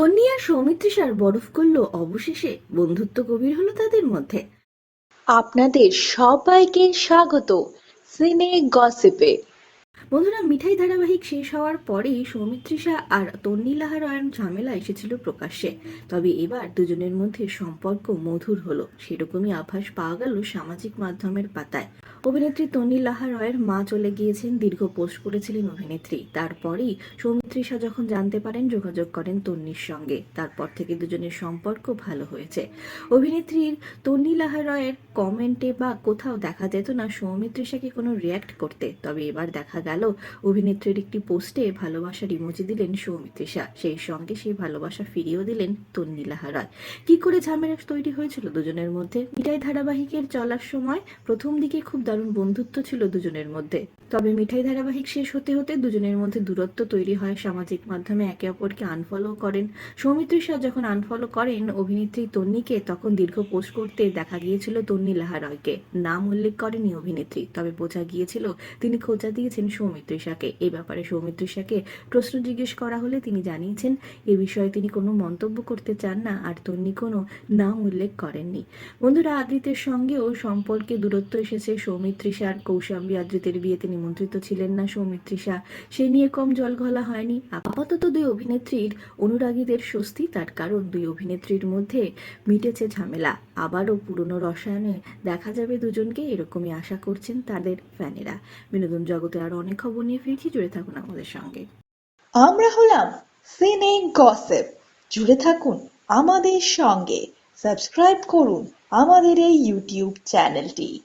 তন্নি আর সৌমিত্রিষার বরফ করল অবশেষে। বন্ধুত্ব গভীর হলো তাদের মধ্যে। আপনাদের সবাইকে স্বাগত সিনে গসিপে। বন্ধুরা মিঠাই ধারাবাহিক শেষ হওয়ার পরেই সৌমিত্রিষা আর তন্নি লাহার ঝামেলা এসেছিল প্রকাশ্যে। তবে এবার দুজনের মধ্যে সম্পর্ক মধুর হলো। সেরকমই আভাস পাওয়া গেল সামাজিক মাধ্যমের পাতায়। অভিনেত্রী তন্নি লাহা রয়ের মা চলে গিয়েছেন দীর্ঘ পোস্ট করেছিলেন অভিনেত্রী। তারপরেই সৌমিত্রিষা যখন জানতে পারেন, যোগাযোগ করেন তন্নির সঙ্গে। তারপর থেকে দুজনের সম্পর্ক ভালো হয়েছে। অভিনেত্রীর তন্নি লাহা রয়ের কমেন্টে বা কোথাও দেখা যেত না সৌমিত্রিষাকে কোনো রিয়্যাক্ট করতে। তবে এবার দেখা গেল, অভিনেত্রীর একটি পোস্টে ভালোবাসার ইমোজি দিলেন সৌমিত্রিষা সেই সঙ্গে সেই ভালোবাসা ফিরিয়েও দিলেন তন্নি লাহা রয়। কি করে ঝামেলা তৈরি হয়েছিল দুজনের মধ্যে? মিঠাই ধারাবাহিকের চলার সময়। প্রথম দিকে খুব দারুণ বন্ধুত্ব ছিল দুজনের মধ্যে। তবে মিঠাই ধারাবাহিক শেষ হতে হতে দুজনের মধ্যে দূরত্ব তৈরি হয়। সামাজিক মাধ্যমে একে অপরকে আনফলো করেন। সৌমিত্রিষা যখন আনফলো করেন, অভিনেত্রী তন্নিকে তখন দীর্ঘ পোস্ট করতে দেখা গিয়েছিল তন্নি লাহা রয়কে। নাম উল্লেখ করেনি অভিনেত্রী, তবে বোঝা গিয়েছিল তিনি খোঁজা দিয়েছেন সৌমিত্রিষাকে এ ব্যাপারে সৌমিত্রিষাকে প্রশ্ন জিজ্ঞেস করা হলে তিনি জানিয়েছেন, এ বিষয়ে তিনি কোনো মন্তব্য করতে চান না, আর তন্নি কোনো নাম উল্লেখ করেননি। বন্ধুরা, আদ্রিতের সঙ্গেও সম্পর্কে দূরত্ব এসেছে সৌমিত্রিষার কৌশাম্বী আদ্রিতের বিয়েতে নিমন্ত্রিত ছিলেন না সৌমিত্রিষা সে নিয়ে কম জল ঘোলা হয়নি। আপাতত দুই অভিনেত্রীর অনুরাগীদের স্বস্তি, তার কারণ দুই অভিনেত্রীর মধ্যে মিটেছে ঝামেলা। আবারও পুরনো রসায়নে দেখা যাবে দুজনকে, এরকমই আশা করছেন তাদের ফ্যানেরা। বিনোদন জগতে আরও অনেক খবর নিয়ে ফিরছি, জুড়ে থাকুন আমাদের সঙ্গে। আমরা হলাম সিনে গসেপ। জুড়ে থাকুন আমাদের সঙ্গে। সাবস্ক্রাইব করুন আমাদের এই ইউটিউব চ্যানেলটি।